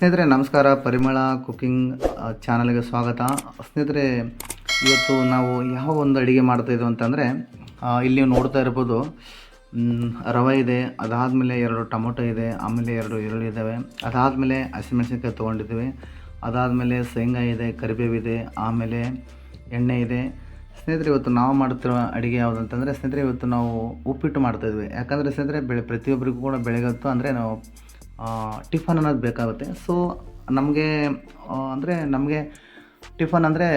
ಸ್ನೇಹಿತರೆ, ನಮಸ್ಕಾರ. ಪರಿಮಳ ಕುಕ್ಕಿಂಗ್ ಚಾನಲ್ಗೆ ಸ್ವಾಗತ. ಸ್ನೇಹಿತರೆ, ಇವತ್ತು ನಾವು ಯಾವ ಒಂದು ಅಡುಗೆ ಮಾಡ್ತಾ ಇದ್ದೀವಿ ಅಂತಂದರೆ ಇಲ್ಲಿ ನೋಡ್ತಾ ಇರ್ಬೋದು ರವೆ ಇದೆ, ಅದಾದಮೇಲೆ ಎರಡು ಟೊಮೊಟೊ ಇದೆ, ಆಮೇಲೆ ಎರಡು ಈರುಳ್ಳಿ ಇದ್ದಾವೆ ಅದಾದಮೇಲೆ ಹಸಿಮೆಣಸಿನ್ಕಾಯಿ ತೊಗೊಂಡಿದ್ದೀವಿ ಅದಾದಮೇಲೆ ಶೇಂಗಾ ಇದೆ, ಕರಿಬೇವು ಇದೆ, ಆಮೇಲೆ ಎಣ್ಣೆ ಇದೆ. ಸ್ನೇಹಿತರೆ, ಇವತ್ತು ನಾವು ಮಾಡ್ತಿರೋ ಅಡುಗೆ ಯಾವುದು ಅಂತಂದರೆ, ಸ್ನೇಹಿತರೆ, ಇವತ್ತು ನಾವು ಉಪ್ಪಿಟ್ಟು ಮಾಡ್ತಾಯಿದ್ವಿ ಯಾಕಂದರೆ, ಸ್ನೇಹಿತರೆ, ಬೆಳೆ ಪ್ರತಿಯೊಬ್ಬರಿಗೂ ಕೂಡ ಬೆಳಗ್ಗೆ ಅಂದರೆ ನಾವು ಟಿಫನ್ ಅನ್ನೋದು ಬೇಕಾಗುತ್ತೆ. ಸೊ ನಮಗೆ ಅಂದರೆ ನಮಗೆ ಟಿಫನ್ ಅಂದರೆ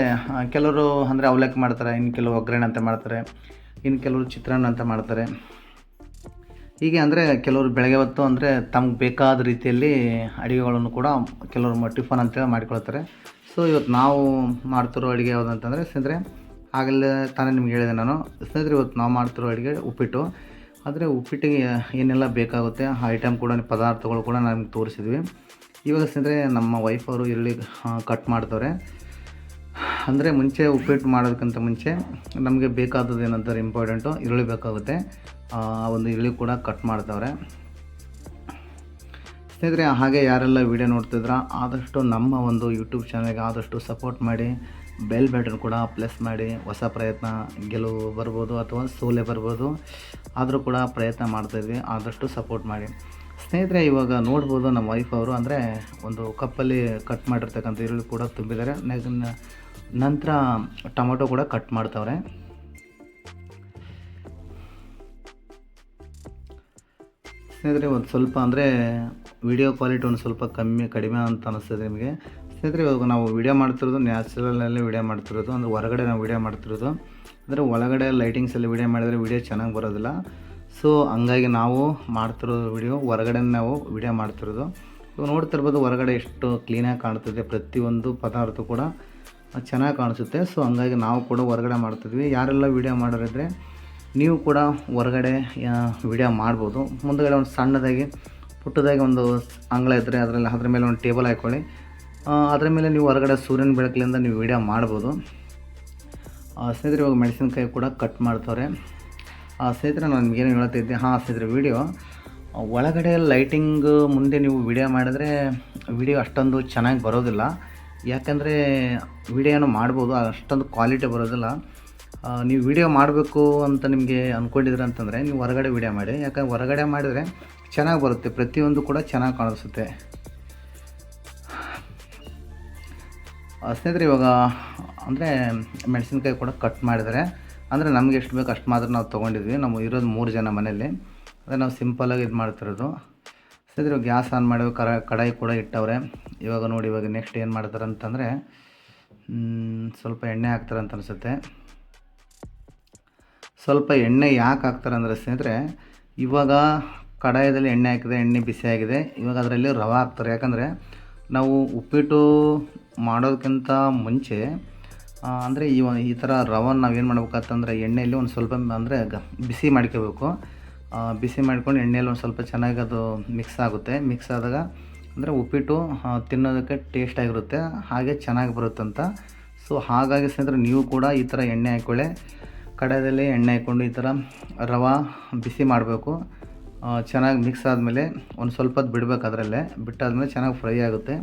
ಕೆಲವರು ಅಂದರೆ ಅವಲಕ್ಕಿ ಮಾಡ್ತಾರೆ ಇನ್ನು ಕೆಲವರು ಒಗ್ಗರಣೆ ಅಂತ ಮಾಡ್ತಾರೆ ಇನ್ನು ಕೆಲವರು ಚಿತ್ರಾನ್ನ ಅಂತ ಮಾಡ್ತಾರೆ. ಹೀಗೆ ಅಂದರೆ ಕೆಲವರು ಬೆಳಗ್ಗೆ ಹೊತ್ತು ಅಂದರೆ ತಮ್ಗೆ ಬೇಕಾದ ರೀತಿಯಲ್ಲಿ ಅಡುಗೆಗಳನ್ನು ಕೂಡ ಕೆಲವರು ಟಿಫನ್ ಅಂತೇಳಿ ಮಾಡಿಕೊಳ್ತಾರೆ. ಸೊ ಇವತ್ತು ನಾವು ಮಾಡ್ತಿರೋ ಅಡುಗೆ ಯಾವುದು ಅಂತಂದರೆ, ಸ್ನೇಹಿತರೆ, ಆಗಲೇ ತಾನೇ ನಿಮ್ಗೆ ಹೇಳಿದೆ ನಾನು. ಸ್ನೇಹಿತರೆ ಇವತ್ತು ನಾವು ಮಾಡ್ತಿರೋ ಅಡುಗೆ ಉಪ್ಪಿಟ್ಟು. ಆದರೆ ಉಪ್ಪಿಟ್ಟಿಗೆ ಏನೆಲ್ಲ ಬೇಕಾಗುತ್ತೆ, ಆ ಐಟಮ್ ಕೂಡ, ಪದಾರ್ಥಗಳು ಕೂಡ ನಮಗೆ ತೋರಿಸಿದ್ವಿ. ಇವಾಗ ಸ್ನೇಹಿತರೆ, ನಮ್ಮ ವೈಫ್ ಅವರು ಈರುಳ್ಳಿ ಕಟ್ ಮಾಡ್ತವ್ರೆ. ಅಂದರೆ ಮುಂಚೆ ಉಪ್ಪಿಟ್ಟು ಮಾಡೋದಕ್ಕಿಂತ ಮುಂಚೆ ನಮಗೆ ಬೇಕಾದದ್ದು ಏನಂತಾರೆ ಇಂಪಾರ್ಟೆಂಟು ಈರುಳ್ಳಿ ಬೇಕಾಗುತ್ತೆ. ಆ, ಒಂದು ಈರುಳ್ಳಿ ಕೂಡ ಕಟ್ ಮಾಡ್ತವ್ರೆ. ಸ್ನೇಹಿತರೆ, ಹಾಗೆ ಯಾರೆಲ್ಲ ವಿಡಿಯೋ ನೋಡ್ತಿದ್ರ ಆದಷ್ಟು ನಮ್ಮ ಒಂದು ಯೂಟ್ಯೂಬ್ ಚಾನಲ್ಗೆ ಆದಷ್ಟು ಸಪೋರ್ಟ್ ಮಾಡಿ ಬೆಲ್ ಬಟನ್ ಕೂಡ ಪ್ಲಸ್ ಮಾಡಿ, ಹೊಸ ಪ್ರಯತ್ನ ಗೆಲುವು ಬರ್ಬೋದು ಅಥವಾ ಸೋಲೆ ಬರ್ಬೋದು, ಆದರೂ ಕೂಡ ಪ್ರಯತ್ನ ಮಾಡ್ತಾಯಿದ್ವಿ ಆದಷ್ಟು ಸಪೋರ್ಟ್ ಮಾಡಿ. ಸ್ನೇಹಿತರೆ, ಇವಾಗ ನೋಡ್ಬೋದು ನಮ್ಮ ವೈಫ್ ಅವರು, ಅಂದರೆ ಒಂದು ಕಪ್ಪಲ್ಲಿ ಕಟ್ ಮಾಡಿರ್ತಕ್ಕಂಥ ಈರುಳ್ಳಿ ಕೂಡ ತುಂಬಿದ್ದಾರೆ. ನಂತರ ಟೊಮೊಟೊ ಕೂಡ ಕಟ್ ಮಾಡ್ತವ್ರೆ. ಸ್ನೇಹಿತರೆ, ಒಂದು ಸ್ವಲ್ಪ ಅಂದರೆ ವಿಡಿಯೋ ಕ್ವಾಲಿಟಿ ಒಂದು ಸ್ವಲ್ಪ ಕಮ್ಮಿ, ಕಡಿಮೆ ಅಂತ ಅನಿಸ್ತದೆ ನಿಮಗೆ. ಸ್ನೇಹಿತರೆ, ಇವಾಗ ನಾವು ವಿಡಿಯೋ ಮಾಡ್ತಿರೋದು ನ್ಯಾಚುರಲಲ್ಲಿ ವಿಡಿಯೋ ಮಾಡ್ತಿರೋದು, ಅಂದರೆ ಹೊರಗಡೆ ನಾವು ವಿಡಿಯೋ ಮಾಡ್ತಿರೋದು. ಅಂದರೆ ಒಳಗಡೆ ಲೈಟಿಂಗ್ಸಲ್ಲಿ ವಿಡಿಯೋ ಮಾಡಿದರೆ ವಿಡಿಯೋ ಚೆನ್ನಾಗಿ ಬರೋದಿಲ್ಲ. ಸೊ ಹಂಗಾಗಿ ನಾವು ಮಾಡ್ತಿರೋ ವಿಡಿಯೋ ಹೊರಗಡೆ ನಾವು ವಿಡಿಯೋ ಮಾಡ್ತಿರೋದು. ಇವಾಗ ನೋಡ್ತಿರ್ಬೋದು ಹೊರಗಡೆ ಎಷ್ಟು ಕ್ಲೀನಾಗಿ ಕಾಣ್ತಿದೆ, ಪ್ರತಿಯೊಂದು ಪದಾರ್ಥ ಕೂಡ ಚೆನ್ನಾಗಿ ಕಾಣಿಸುತ್ತೆ. ಸೊ ಹಂಗಾಗಿ ನಾವು ಕೂಡ ಹೊರಗಡೆ ಮಾಡ್ತಿದ್ವಿ. ಯಾರೆಲ್ಲ ವಿಡಿಯೋ ಮಾಡೋರಿದ್ರೆ, ನೀವು ಕೂಡ ಹೊರಗಡೆ ವಿಡಿಯೋ ಮಾಡ್ಬೋದು. ಮುಂದಗಡೆ ಒಂದು ಸಣ್ಣದಾಗಿ ಪುಟ್ಟದಾಗಿ ಒಂದು ಅಂಗಳ ಇದ್ದರೆ ಅದರಲ್ಲಿ ಅದ್ರ ಮೇಲೆ ಒಂದು ಟೇಬಲ್ ಹಾಕ್ಕೊಳ್ಳಿ ಅದರ ಮೇಲೆ ನೀವು ಹೊರಗಡೆ ಸೂರ್ಯನ ಬೆಳಕಿನಿಂದ ನೀವು ವಿಡಿಯೋ ಮಾಡ್ಬೋದು. ಸ್ನೇಹಿತರೆ, ಇವಾಗ ಮೆಣಸಿನ್ಕಾಯಿ ಕೂಡ ಕಟ್ ಮಾಡ್ತವ್ರೆ. ಸ್ನೇಹಿತರೆ, ನಾನು ನಿಮಗೇನು ಹೇಳ್ತಿದ್ದೆ ಹಾಂ, ಸ್ನೇಹಿತರೆ, ವಿಡಿಯೋ. ಒಳಗಡೆ ಲೈಟಿಂಗ್ ಮುಂದೆ ನೀವು ವಿಡಿಯೋ ಮಾಡಿದ್ರೆ ವಿಡಿಯೋ ಅಷ್ಟೊಂದು ಚೆನ್ನಾಗಿ ಬರೋದಿಲ್ಲ. ಯಾಕಂದರೆ ವಿಡಿಯೋನು ಮಾಡ್ಬೋದು, ಅಷ್ಟೊಂದು ಕ್ವಾಲಿಟಿ ಬರೋದಿಲ್ಲ. ನೀವು ವಿಡಿಯೋ ಮಾಡಬೇಕು ಅಂತ ನಿಮಗೆ ಅಂದ್ಕೊಂಡಿದ್ರೆ ಅಂತಂದರೆ ನೀವು ಹೊರಗಡೆ ವಿಡಿಯೋ ಮಾಡಿ. ಯಾಕಂದ್ರೆ ಹೊರಗಡೆ ಮಾಡಿದರೆ ಚೆನ್ನಾಗಿ ಬರುತ್ತೆ. ಪ್ರತಿಯೊಂದು ಕೂಡ ಚೆನ್ನಾಗಿ ಕಾಣಿಸುತ್ತೆ. ಸ್ನೇಹಿತರೆ, ಇವಾಗ, ಅಂದರೆ, ಮೆಣಸಿನ್ಕಾಯಿ ಕೂಡ ಕಟ್ ಮಾಡಿದರೆ ಅಂದರೆ, ನಮಗೆ ಎಷ್ಟು ಬೇಕು ಅಷ್ಟು ಮಾತ್ರ ನಾವು ತೊಗೊಂಡಿದ್ವಿ. ನಾವು ಇರೋದು ಮೂರು ಜನ ಮನೇಲಿ ಅದೇ ನಾವು ಸಿಂಪಲಾಗಿ ಇದು ಮಾಡ್ತಿರೋದು. ಸ್ನೇಹಿತರೆ ಗ್ಯಾಸ್ ಆನ್ ಮಾಡಿ ಕರ, ಕಡಾಯಿ ಕೂಡ ಇಟ್ಟವ್ರೆ. ಇವಾಗ ನೋಡಿ, ಇವಾಗ ನೆಕ್ಸ್ಟ್ ಏನು ಮಾಡ್ತಾರೆ ಅಂತಂದರೆ ಸ್ವಲ್ಪ ಎಣ್ಣೆ ಹಾಕ್ತಾರೆ ಅಂತ ಅನಿಸುತ್ತೆ. ಸ್ವಲ್ಪ ಎಣ್ಣೆ ಯಾಕೆ ಹಾಕ್ತಾರೆ ಅಂದರೆ, ಸ್ನೇಹಿತರೆ, ಇವಾಗ ಕಡಾಯದಲ್ಲಿ ಎಣ್ಣೆ ಹಾಕಿದೆ ಎಣ್ಣೆ ಬಿಸಿಯಾಗಿದೆ ಇವಾಗ ಅದರಲ್ಲಿ ರವೆ ಹಾಕ್ತಾರೆ. ಯಾಕಂದರೆ ನಾವು ಉಪ್ಪಿಟ್ಟು ಮಾಡೋದಕ್ಕಿಂತ ಮುಂಚೆ ಅಂದರೆ ಈ ಈ ಥರ ರವನ್ನ ನಾವೇನು ಮಾಡ್ಬೇಕಂತಂದರೆ ಎಣ್ಣೆಯಲ್ಲಿ ಒಂದು ಸ್ವಲ್ಪ, ಅಂದರೆ ಗ, ಬಿಸಿ ಮಾಡ್ಕೋಬೇಕು. ಬಿಸಿ ಮಾಡ್ಕೊಂಡು ಎಣ್ಣೆಯಲ್ಲಿ ಒಂದು ಸ್ವಲ್ಪ ಚೆನ್ನಾಗಿ ಅದು ಮಿಕ್ಸ್ ಆಗುತ್ತೆ. ಮಿಕ್ಸ್ ಆದಾಗ, ಅಂದರೆ ಉಪ್ಪಿಟ್ಟು ತಿನ್ನೋದಕ್ಕೆ ಟೇಸ್ಟ್ ಆಗಿರುತ್ತೆ. ಹಾಗೆ ಚೆನ್ನಾಗಿ ಬರುತ್ತಂತ ಸೊ ಹಾಗಾಗಿ ಸ್ನೇಹಿತರೆ, ನೀವು ಕೂಡ ಈ ಥರ ಎಣ್ಣೆ ಹಾಕ್ಕೊಳ್ಳಿ ಕಡಾಯದಲ್ಲಿ ಎಣ್ಣೆ ಹಾಕ್ಕೊಂಡು ಈ ಥರ ರವೆ ಬಿಸಿ ಮಾಡಬೇಕು. ಚೆನ್ನಾಗಿ ಮಿಕ್ಸ್ ಆದಮೇಲೆ ಒಂದು ಸ್ವಲ್ಪ ಹೊತ್ತು ಬಿಡಬೇಕು ಅದರಲ್ಲೇ. ಬಿಟ್ಟಾದಮೇಲೆ ಚೆನ್ನಾಗಿ ಫ್ರೈ ಆಗುತ್ತೆ.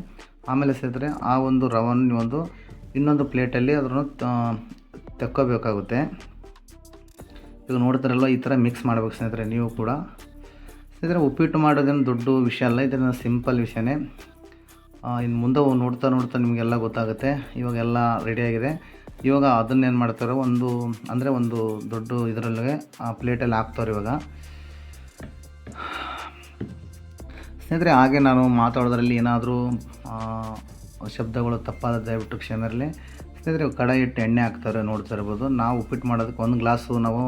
ಆಮೇಲೆ ಸೇರಿದ್ರೆ ಆ ಒಂದು ರವನ್ನು ನೀವೊಂದು ಇನ್ನೊಂದು ಪ್ಲೇಟಲ್ಲಿ ಅದನ್ನು ತೆಕ್ಕೋಬೇಕಾಗುತ್ತೆ. ಈಗ ನೋಡ್ತಾರಲ್ಲ, ಈ ಥರ ಮಿಕ್ಸ್ ಮಾಡಬೇಕು ಸ್ನೇಹಿತರೆ ನೀವು ಕೂಡ. ಸ್ನೇಹಿತರೆ, ಉಪ್ಪಿಟ್ಟು ಮಾಡೋದೇನು ದೊಡ್ಡ ವಿಷಯ ಅಲ್ಲ ಇದನ್ನು ಸಿಂಪಲ್ ವಿಷಯನೇ. ಇನ್ನು ಮುಂದೆ ನೋಡ್ತಾ ನೋಡ್ತಾ ನಿಮಗೆಲ್ಲ ಗೊತ್ತಾಗುತ್ತೆ. ಇವಾಗೆಲ್ಲ ರೆಡಿಯಾಗಿದೆ ಇವಾಗ ಅದನ್ನೇನು ಮಾಡ್ತಾರೆ, ಒಂದು, ಅಂದರೆ ಒಂದು ದೊಡ್ಡ ಇದರಲ್ಲೇ ಆ ಪ್ಲೇಟಲ್ಲಿ ಹಾಕ್ತಾರೆ ಇವಾಗ. ಸ್ನೇಹಿತರೆ, ಹಾಗೆ ನಾನು ಮಾತಾಡೋದ್ರಲ್ಲಿ ಏನಾದರೂ ಶಬ್ದಗಳು ತಪ್ಪಾದ ದಯವಿಟ್ಟು ಕ್ಷಮೆರಲಿ. ಸ್ನೇಹಿತರೆ ಕಡಾಯಿ ಇಟ್ಟು ಎಣ್ಣೆ ಹಾಕ್ತಾರೆ ನೋಡ್ತಾ ಇರ್ಬೋದು ನಾವು ಉಪ್ಪಿಟ್ಟು ಮಾಡೋದಕ್ಕೆ ಒಂದು ಗ್ಲಾಸು ನಾವು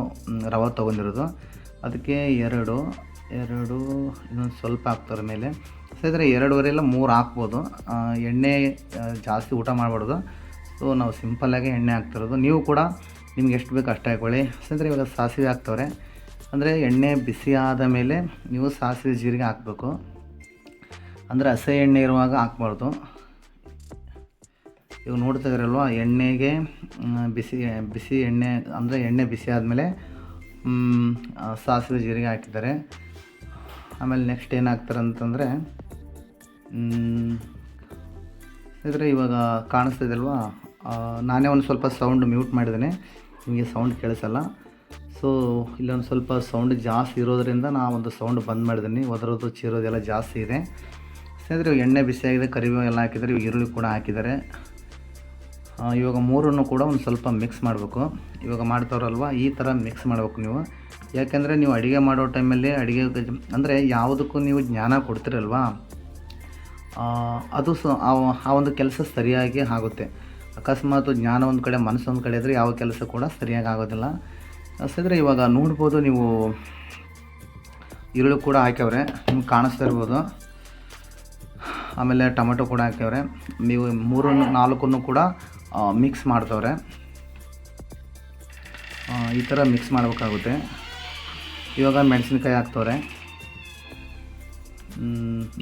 ರವೆ ತೊಗೊಂಡಿರೋದು. ಅದಕ್ಕೆ ಎರಡು ಎರಡು, ಇನ್ನೊಂದು ಸ್ವಲ್ಪ ಹಾಕ್ತಾರೆ ಮೇಲೆ. ಸ್ನೇಹಿತರೆ, ಎರಡೂವರೆ ಇಲ್ಲ, ಮೂರು ಹಾಕ್ಬೋದು. ಎಣ್ಣೆ ಜಾಸ್ತಿ ಊಟ ಮಾಡಬಾರ್ದು. ಸೊ, ನಾವು ಸಿಂಪಲ್ಲಾಗಿ ಎಣ್ಣೆ ಹಾಕ್ತಿರೋದು. ನೀವು ಕೂಡ ನಿಮ್ಗೆ ಎಷ್ಟು ಬೇಕು ಅಷ್ಟು ಹಾಕ್ಕೊಳ್ಳಿ. ಸ್ನೇಹಿತರೆ, ಇವಾಗ ಸಾಸಿವೆ ಹಾಕ್ತವ್ರೆ. ಅಂದರೆ ಎಣ್ಣೆ ಬಿಸಿ ಆದ ಮೇಲೆ ನೀವು ಸಾಸಿವೆ ಜೀರಿಗೆ ಹಾಕಬೇಕು. ಅಂದರೆ ಹಸೆ ಎಣ್ಣೆ ಇರುವಾಗ ಹಾಕ್ಬಾರ್ದು. ಇವಾಗ ನೋಡ್ತಾ ಇದ್ರಲ್ವ ಎಣ್ಣೆಗೆ ಬಿಸಿ ಬಿಸಿ ಎಣ್ಣೆ ಅಂದರೆ ಎಣ್ಣೆ ಬಿಸಿ ಆದಮೇಲೆ ಸಾಸಿವೆ ಜೀರಿಗೆ ಹಾಕಿದ್ದಾರೆ. ಆಮೇಲೆ ನೆಕ್ಸ್ಟ್ ಏನು ಹಾಕ್ತಾರೆ ಅಂತಂದರೆ ಇದ್ರೆ ಇವಾಗ ಕಾಣಿಸ್ತಾ ಇದೆಯಲ್ವಾ? ಆ, ನಾನೇ ಒಂದು ಸ್ವಲ್ಪ ಸೌಂಡ್ ಮ್ಯೂಟ್ ಮಾಡಿದ್ದೀನಿ. ನಿಮಗೆ ಸೌಂಡ್ ಕೇಳಿಸಲ್ಲ. ಸೊ ಇಲ್ಲೊಂದು ಸ್ವಲ್ಪ ಸೌಂಡ್ ಜಾಸ್ತಿ ಇರೋದರಿಂದ ನಾ ಒಂದು ಸೌಂಡ್ ಬಂದ್ ಮಾಡಿದ್ದೀನಿ. ಒದರೋದು ಚೀರೋದೆಲ್ಲ ಜಾಸ್ತಿ ಇದೆ. ಇವಾಗ ಎಣ್ಣೆ ಬಿಸಿಯಾಗಿದೆ ಕರಿಬೇವು ಎಲ್ಲ ಹಾಕಿದರೆ ಈರುಳ್ಳಿ ಕೂಡ ಹಾಕಿದ್ದಾರೆ. ಇವಾಗ ಮೂರನ್ನು ಕೂಡ ಒಂದು ಸ್ವಲ್ಪ ಮಿಕ್ಸ್ ಮಾಡಬೇಕು. ಇವಾಗ ಮಾಡ್ತಾರಲ್ವ ಈ ಥರ ಮಿಕ್ಸ್ ಮಾಡಬೇಕು ನೀವು. ಯಾಕೆಂದರೆ ನೀವು ಅಡುಗೆ ಮಾಡೋ ಟೈಮಲ್ಲಿ ಅಡುಗೆ ಅಂದರೆ ಯಾವುದಕ್ಕೂ ನೀವು ಜ್ಞಾನ ಕೊಡ್ತಿರಲ್ವಾ? ಅದು ಸ, ಆ ಆ ಒಂದು ಕೆಲಸ ಸರಿಯಾಗಿ ಆಗುತ್ತೆ. ಅಕಸ್ಮಾತ್ ಜ್ಞಾನ ಒಂದು ಕಡೆ, ಮನಸ್ಸು ಒಂದು ಕಡೆ ಇದ್ದರೆ ಯಾವ ಕೆಲಸ ಕೂಡ ಸರಿಯಾಗಿ ಆಗೋದಿಲ್ಲ. ಅಷ್ಟಿದ್ರೆ ಇವಾಗ ನೋಡ್ಬೋದು ನೀವು ಈರುಳ್ಳಿ ಕೂಡ ಹಾಕ್ಯವ್ರೆ ನಿಮ್ಗೆ ಕಾಣಿಸ್ತಾ ಇರ್ಬೋದು. ಆಮೇಲೆ ಟೊಮೆಟೊ ಕೂಡ ಹಾಕ್ಯವ್ರೆ. ನೀವು ಮೂರನ್ನು, ನಾಲ್ಕನ್ನು ಕೂಡ ಮಿಕ್ಸ್ ಮಾಡ್ತವ್ರೆ. ಈ ಥರ ಮಿಕ್ಸ್ ಮಾಡಬೇಕಾಗುತ್ತೆ. ಇವಾಗ ಮೆಣಸಿನ್ಕಾಯಿ ಹಾಕ್ತವ್ರೆ.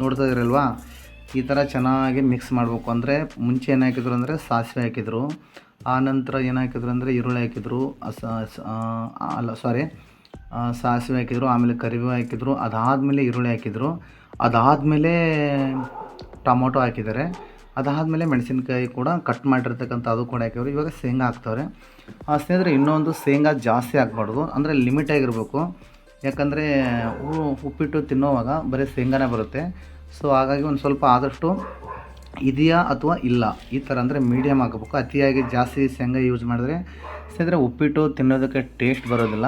ನೋಡ್ತಾ ಇದ್ರಲ್ವಾ? ಈ ಥರ ಚೆನ್ನಾಗಿ ಮಿಕ್ಸ್ ಮಾಡಬೇಕು ಅಂದರೆ ಮುಂಚೆ ಏನು ಹಾಕಿದ್ರು ಅಂದರೆ ಸಾಸಿವೆ ಹಾಕಿದ್ರು. ಆನಂತರ ನಂತರ ಏನು ಹಾಕಿದ್ರು ಅಂದರೆ ಈರುಳ್ಳಿ ಹಾಕಿದ್ರು. ಅಲ್ಲ ಸಾರಿ ಸಾಸಿವೆ ಹಾಕಿದರು, ಆಮೇಲೆ ಕರಿಬೇವು ಹಾಕಿದ್ರು, ಅದಾದಮೇಲೆ ಈರುಳ್ಳಿ ಹಾಕಿದರು. ಅದಾದಮೇಲೆ ಟೊಮೊಟೊ ಹಾಕಿದ್ದಾರೆ. ಅದಾದಮೇಲೆ ಮೆಣಸಿನ್ಕಾಯಿ ಕೂಡ ಕಟ್ ಮಾಡಿರ್ತಕ್ಕಂಥ ಅದು ಕೂಡ ಹಾಕಿದ್ರು. ಇವಾಗ ಶೇಂಗಾ ಹಾಕ್ತವ್ರೆ. ಆ, ಸ್ನೇಹಿತರೆ, ಇನ್ನೊಂದು ಶೇಂಗಾ ಜಾಸ್ತಿ ಹಾಕ್ಬಾರ್ದು. ಅಂದರೆ ಲಿಮಿಟ್ ಆಗಿರಬೇಕು. ಯಾಕಂದರೆ ಉಪ್ಪಿಟ್ಟು ತಿನ್ನೋವಾಗ ಬರೀ ಶೇಂಗಾನೇ ಬರುತ್ತೆ. ಸೊ ಹಾಗಾಗಿ ಒಂದು ಸ್ವಲ್ಪ ಆದಷ್ಟು ಇದೆಯಾ ಅಥವಾ ಇಲ್ಲ? ಈ ಥರ ಅಂದರೆ ಮೀಡಿಯಮ್ ಹಾಕಬೇಕು. ಅತಿಯಾಗಿ ಜಾಸ್ತಿ ಶೇಂಗಾ ಯೂಸ್ ಮಾಡಿದ್ರೆ, ಸ್ನೇಹಿತರೆ, ಉಪ್ಪಿಟ್ಟು ತಿನ್ನೋದಕ್ಕೆ ಟೇಸ್ಟ್ ಬರೋದಿಲ್ಲ.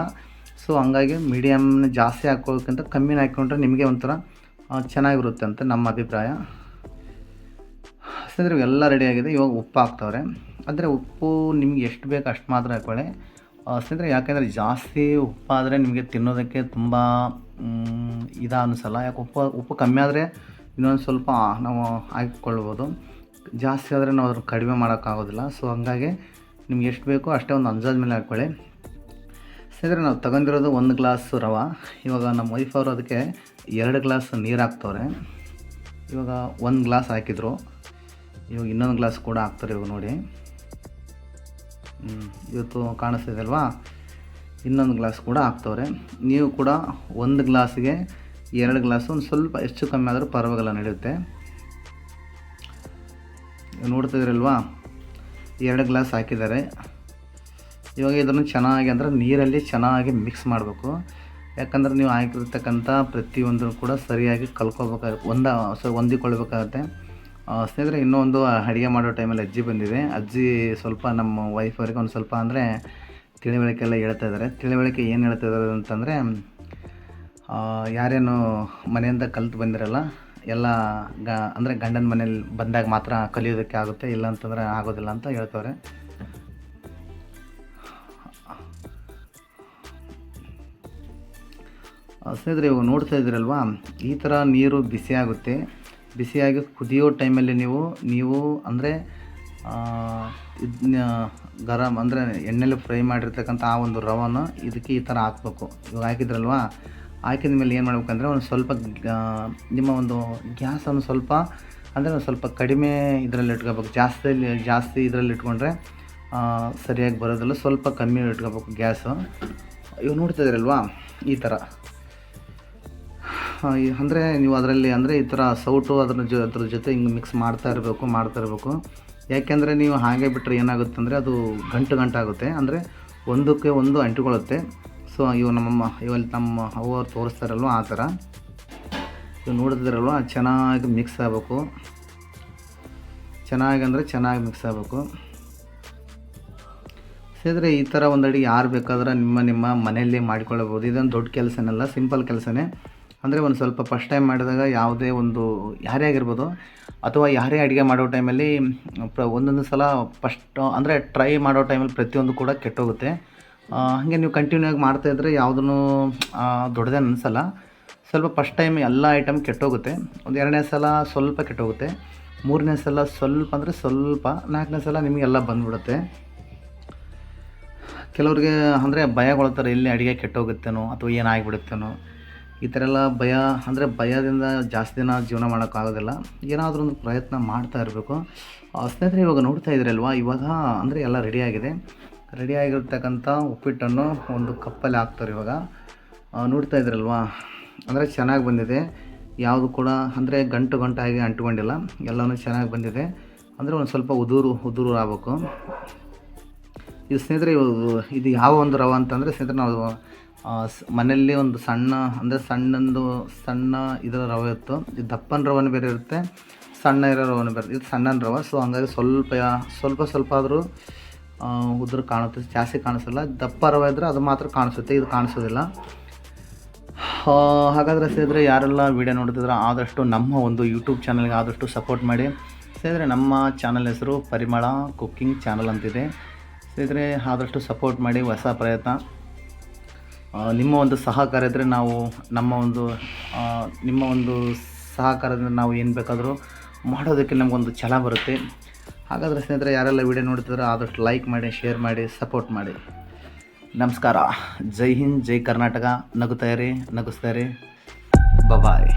ಸೊ ಹಂಗಾಗಿ ಮೀಡಿಯಮ್ ಜಾಸ್ತಿ ಹಾಕೋದಕ್ಕಿಂತ ಕಮ್ಮಿನ ಹಾಕ್ಕೊಂಡ್ರೆ ನಿಮಗೆ ಒಂಥರ ಚೆನ್ನಾಗಿರುತ್ತೆ ಅಂತ ನಮ್ಮ ಅಭಿಪ್ರಾಯ. ಸ್ನೇಹಿತರೆ ಎಲ್ಲ ರೆಡಿ ಆಗಿದೆ. ಇವಾಗ ಉಪ್ಪು ಹಾಕ್ತವ್ರೆ. ಅಂದರೆ ಉಪ್ಪು ನಿಮ್ಗೆ ಎಷ್ಟು ಬೇಕು ಅಷ್ಟು ಮಾತ್ರ ಹಾಕೊಳ್ಳಿ. ಸ್ನೇಹಿತರೆ ಯಾಕೆಂದರೆ ಜಾಸ್ತಿ ಉಪ್ಪಾದರೆ ನಿಮಗೆ ತಿನ್ನೋದಕ್ಕೆ ತುಂಬ ಇದ ಅನಿಸಲ್ಲ ಯಾಕೆ ಉಪ್ಪು ಉಪ್ಪು ಕಮ್ಮಿ ಆದರೆ ಇನ್ನೊಂದು ಸ್ವಲ್ಪ ನಾವು ಹಾಕಿಕೊಳ್ಬೋದು. ಜಾಸ್ತಿ ಆದರೆ ನಾವು ಅದನ್ನು ಕಡಿಮೆ ಮಾಡೋಕ್ಕಾಗೋದಿಲ್ಲ ಸೊ ಹಂಗಾಗಿ ನಿಮ್ಗೆ ಎಷ್ಟು ಬೇಕೋ ಅಷ್ಟೇ ಒಂದು ಅಂದಾಜು ಮೇಲೆ ಹಾಕ್ಕೊಳ್ಳಿ ಸ್ನೇಹಿತರೆ, ನಾವು ತಗೊಂಡಿರೋದು ಒಂದು ಗ್ಲಾಸ್ ರವ. ಇವಾಗ ನಮ್ಮ ವೈಫ್ ಅವರು ಅದಕ್ಕೆ ಎರಡು ಗ್ಲಾಸ್ ನೀರು ಹಾಕ್ತವ್ರೆ. ಇವಾಗ ಒಂದು ಗ್ಲಾಸ್ ಹಾಕಿದ್ರು. ಇವಾಗ ಇನ್ನೊಂದು ಗ್ಲಾಸ್ ಕೂಡ ಹಾಕ್ತಾರೆ ಇವಾಗ ನೋಡಿ. ಇವತ್ತು ಕಾಣಿಸ್ತಿದೆ ಅಲ್ವಾ ಇನ್ನೊಂದು ಗ್ಲಾಸ್ ಕೂಡ ಹಾಕ್ತವ್ರೆ. ನೀವು ಕೂಡ ಒಂದು ಗ್ಲಾಸ್ಗೆ ಎರಡು ಗ್ಲಾಸು, ಒಂದು ಸ್ವಲ್ಪ ಹೆಚ್ಚು ಕಮ್ಮಿ ಆದರೂ ಪರವಾಗಿಲ್ಲ ನಡೆಯುತ್ತೆ. ನೋಡ್ತಿದ್ರಲ್ವಾ ಎರಡು ಗ್ಲಾಸ್ ಹಾಕಿದ್ದಾರೆ. ಇವಾಗ ಇದನ್ನು ಚೆನ್ನಾಗಿ ಅಂದರೆ ನೀರಲ್ಲಿ ಚೆನ್ನಾಗಿ ಮಿಕ್ಸ್ ಮಾಡಬೇಕು. ಯಾಕಂದ್ರೆ ನೀವು ಹಾಕಿರ್ತಕ್ಕಂಥ ಪ್ರತಿಯೊಂದನ್ನು ಕೂಡ ಸರಿಯಾಗಿ ಕಲ್ಕೋಬೇಕಾಗುತ್ತೆ ಒಂದ ಸೊ ಹೊಂದಿಕೊಳ್ಬೇಕಾಗತ್ತೆ. ಸ್ನೇಹಿತರೆ ಇನ್ನೊಂದು ಅಡುಗೆ ಮಾಡೋ ಟೈಮಲ್ಲಿ ಅಜ್ಜಿ ಬಂದಿದೆ. ಅಜ್ಜಿ ಸ್ವಲ್ಪ ನಮ್ಮ ವೈಫ್ ಅವರಿಗೆ ಒಂದು ಸ್ವಲ್ಪ ಅಂದರೆ ತಿಳಿವಳಿಕೆ ಎಲ್ಲ ಹೇಳ್ತಾ ಇದ್ದಾರೆ. ತಿಳಿವಳಿಕೆ ಏನು ಹೇಳ್ತಾ ಇದ್ದಾರೆ ಅಂತಂದರೆ ಯಾರೇನು ಮನೆಯಿಂದ ಕಲ್ತು ಬಂದಿರಲ್ಲ, ಎಲ್ಲ ಗ, ಅಂದರೆ ಗಂಡನ ಮನೇಲಿ ಬಂದಾಗ ಮಾತ್ರ ಕಲಿಯೋದಕ್ಕೆ ಆಗುತ್ತೆ, ಇಲ್ಲ ಅಂತಂದರೆ ಆಗೋದಿಲ್ಲ ಅಂತ ಹೇಳ್ತವ್ರೆ. ಸ್ನೇಹಿತರೆ, ಇವಾಗ ನೋಡ್ತಾ ಇದ್ದೀರಲ್ವಾ? ಈ ಥರ ನೀರು ಬಿಸಿಯಾಗುತ್ತೆ ಬಿಸಿಯಾಗಿ ಕುದಿಯೋ ಟೈಮಲ್ಲಿ ನೀವು ನೀವು ಅಂದರೆ ಇದನ್ನ ಗರಂ ಅಂದರೆ ಎಣ್ಣೆಲಿ ಫ್ರೈ ಮಾಡಿರ್ತಕ್ಕಂಥ ಆ ಒಂದು ರವನ ಇದಕ್ಕೆ ಈ ಥರ ಹಾಕ್ಬೇಕು. ಇವಾಗ ಹಾಕಿದ್ರಲ್ವಾ? ಹಾಕಿದ ಮೇಲೆ ಏನು ಮಾಡ್ಬೇಕಂದ್ರೆ, ಒಂದು ಸ್ವಲ್ಪ ನಿಮ್ಮ ಒಂದು ಗ್ಯಾಸನ್ನು ಸ್ವಲ್ಪ, ಅಂದರೆ ಒಂದು ಸ್ವಲ್ಪ ಕಡಿಮೆ ಇದರಲ್ಲಿ ಇಟ್ಕೋಬೇಕು. ಜಾಸ್ತಿ ಜಾಸ್ತಿ ಇದರಲ್ಲಿ ಇಟ್ಕೊಂಡ್ರೆ ಸರಿಯಾಗಿ ಬರೋದಿಲ್ಲ. ಸ್ವಲ್ಪ ಕಮ್ಮಿ ಇಟ್ಕೋಬೇಕು ಗ್ಯಾಸು. ಇವಾಗ ನೋಡ್ತಾ ಇದ್ದೀರಲ್ವಾ? ಈ ಥರ ಅಂದರೆ ನೀವು ಅದರಲ್ಲಿ ಅಂದರೆ ಈ ಥರ ಸೌಟು ಅದ್ರ ಜೊ, ಅದ್ರ ಜೊತೆ ಹಿಂಗೆ ಮಿಕ್ಸ್ ಮಾಡ್ತಾ ಇರಬೇಕು ಮಾಡ್ತಾ ಇರಬೇಕು. ಯಾಕೆಂದರೆ ನೀವು ಹಾಗೆ ಬಿಟ್ಟರೆ ಏನಾಗುತ್ತೆ ಅಂದರೆ ಅದು ಗಂಟು ಗಂಟಾಗುತ್ತೆ. ಅಂದರೆ ಒಂದಕ್ಕೆ ಒಂದು ಅಂಟಿಕೊಳ್ಳುತ್ತೆ. ಸೊ ಇವು ನಮ್ಮಮ್ಮ ಇವಲ್ಲಿ ನಮ್ಮ ಅವ್ವರು ತೋರಿಸ್ತಾರಲ್ವ ಆ ಥರ ಇವು ನೋಡಿದ್ರಲ್ವ, ಚೆನ್ನಾಗಿ ಮಿಕ್ಸ್ ಆಗಬೇಕು. ಚೆನ್ನಾಗಿ ಅಂದರೆ ಚೆನ್ನಾಗಿ ಮಿಕ್ಸ್ ಆಗಬೇಕು. ಸೇದ್ರೆ ಈ ಥರ ಒಂದು ಅಡಿಗೆ ಯಾರು ಬೇಕಾದ್ರೆ ನಿಮ್ಮ ನಿಮ್ಮ ಮನೆಯಲ್ಲೇ ಮಾಡಿಕೊಳ್ಳಬಹುದು ಇದೊಂದು ದೊಡ್ಡ ಕೆಲಸನಲ್ಲ, ಸಿಂಪಲ್ ಕೆಲಸನೇ. ಅಂದರೆ ಒಂದು ಸ್ವಲ್ಪ ಫಸ್ಟ್ ಟೈಮ್ ಮಾಡಿದಾಗ ಯಾವುದೇ ಒಂದು ಯಾರೇ ಆಗಿರ್ಬೋದು, ಅಥವಾ ಯಾರೇ ಅಡುಗೆ ಮಾಡೋ ಟೈಮಲ್ಲಿ ಪ್ರ ಒಂದೊಂದು ಸಲ ಫಸ್ಟ್ ಅಂದರೆ ಟ್ರೈ ಮಾಡೋ ಟೈಮಲ್ಲಿ ಪ್ರತಿಯೊಂದು ಕೂಡ ಕೆಟ್ಟೋಗುತ್ತೆ. ಹಾಗೆ ನೀವು ಕಂಟಿನ್ಯೂ ಆಗಿ ಮಾಡ್ತಾಯಿದ್ರೆ ಯಾವುದೂ ದೊಡ್ಡದೇ ಅನಿಸಲ್ಲ. ಸ್ವಲ್ಪ ಫಸ್ಟ್ ಟೈಮ್ ಎಲ್ಲ ಐಟಮ್ ಕೆಟ್ಟೋಗುತ್ತೆ. ಒಂದು ಎರಡನೇ ಸಲ ಸ್ವಲ್ಪ ಕೆಟ್ಟೋಗುತ್ತೆ. ಮೂರನೇ ಸಲ ಸ್ವಲ್ಪ ಅಂದರೆ ಸ್ವಲ್ಪ, ನಾಲ್ಕನೇ ಸಲ ನಿಮಗೆಲ್ಲ ಬಂದ್ಬಿಡುತ್ತೆ. ಕೆಲವ್ರಿಗೆ ಅಂದರೆ ಭಯಗೊಳ್ತಾರೆ ಇಲ್ಲಿ ಅಡುಗೆ ಕೆಟ್ಟೋಗುತ್ತೇನೋ ಅಥವಾ ಏನಾಗಿಬಿಡುತ್ತೇನೋ ಈ ಥರ ಎಲ್ಲ ಭಯ, ಅಂದರೆ ಭಯದಿಂದ ಜಾಸ್ತಿ ದಿನ ಜೀವನ ಮಾಡೋಕ್ಕಾಗೋದಿಲ್ಲ ಏನಾದರೂ ಒಂದು ಪ್ರಯತ್ನ ಮಾಡ್ತಾ ಇರಬೇಕು. ಸ್ನೇಹಿತರೆ ಇವಾಗ ನೋಡ್ತಾ ಇದ್ರಲ್ವಾ, ಇವಾಗ ಅಂದರೆ ಎಲ್ಲ ರೆಡಿಯಾಗಿದೆ ರೆಡಿಯಾಗಿರ್ತಕ್ಕಂಥ ಉಪ್ಪಿಟ್ಟನ್ನು ಒಂದು ಕಪ್ಪಲ್ಲಿ ಹಾಕ್ತಾರೆ ಇವಾಗ. ನೋಡ್ತಾ ಇದ್ರಲ್ವಾ? ಅಂದರೆ ಚೆನ್ನಾಗಿ ಬಂದಿದೆ. ಯಾವುದು ಕೂಡ ಅಂದರೆ ಗಂಟು ಗಂಟಾಗಿ ಅಂಟ್ಕೊಂಡಿಲ್ಲ. ಎಲ್ಲವೂ ಚೆನ್ನಾಗಿ ಬಂದಿದೆ. ಅಂದರೆ ಒಂದು ಸ್ವಲ್ಪ ಉದುರು ಉದುರು ಆಗಬೇಕು. ಇದು ಸ್ನೇಹಿತರೆ ಇದು ಯಾವ ಒಂದು ರವ ಅಂತಂದರೆ ಸ್ನೇಹಿತರೆ, ನಾವು ಮನೆಯಲ್ಲಿ ಒಂದು ಸಣ್ಣ, ಅಂದರೆ ಸಣ್ಣಂದು, ಸಣ್ಣ ಇದರ ರವೆ ಇತ್ತು. ಇದು ದಪ್ಪನ ರವೆನೂ ಬೇರೆ ಇರುತ್ತೆ, ಸಣ್ಣ ಇರೋ ರವನ ಬೇರೆ, ಇದು ಸಣ್ಣ ರವೆ. ಸೊ ಹಂಗಾಗಿ ಸ್ವಲ್ಪ ಸ್ವಲ್ಪ ಸ್ವಲ್ಪ ಆದರೂ ಉದುರು ಕಾಣುತ್ತೆ. ಜಾಸ್ತಿ ಕಾಣಿಸಲ್ಲ. ದಪ್ಪ ರವೆ ಇದ್ದರೆ ಅದು ಮಾತ್ರ ಕಾಣಿಸುತ್ತೆ, ಇದು ಕಾಣಿಸೋದಿಲ್ಲ. ಹಾಗಾದರೆ ಸೇರಿದ್ರೆ ಯಾರೆಲ್ಲ ವೀಡಿಯೋ ನೋಡ್ತಿದ್ರೆ ಆದಷ್ಟು ನಮ್ಮ ಒಂದು ಯೂಟ್ಯೂಬ್ ಚಾನಲ್ಗೆ ಆದಷ್ಟು ಸಪೋರ್ಟ್ ಮಾಡಿ. ಸೇರಿದ್ರೆ ನಮ್ಮ ಚಾನಲ್ ಹೆಸರು ಪರಿಮಳ ಕುಕ್ಕಿಂಗ್ ಚಾನಲ್ ಅಂತಿದೆ. ಸೇರಿದ್ರೆ ಆದಷ್ಟು ಸಪೋರ್ಟ್ ಮಾಡಿ, ಹೊಸ ಪ್ರಯತ್ನ. ನಿಮ್ಮ ಒಂದು ಸಹಕಾರ ಇದ್ದರೆ ನಾವು ನಮ್ಮ ಒಂದು ನಿಮ್ಮ ಒಂದು ಸಹಕಾರದಿಂದ ನಾವು ಏನು ಬೇಕಾದರೂ ಮಾಡೋದಕ್ಕೆ ನಮಗೊಂದು ಛಲ ಬರುತ್ತೆ. ಹಾಗಾದರೆ ಸ್ನೇಹಿತರೆ, ಯಾರೆಲ್ಲ ವಿಡಿಯೋ ನೋಡ್ತಿದ್ರೆ ಆದಷ್ಟು ಲೈಕ್ ಮಾಡಿ ಶೇರ್ ಮಾಡಿ ಸಪೋರ್ಟ್ ಮಾಡಿ. ನಮಸ್ಕಾರ. ಜೈ ಹಿಂದ್, ಜೈ ಕರ್ನಾಟಕ. ನಗುತ್ತಾ ಇರಿ ಬಾಯ್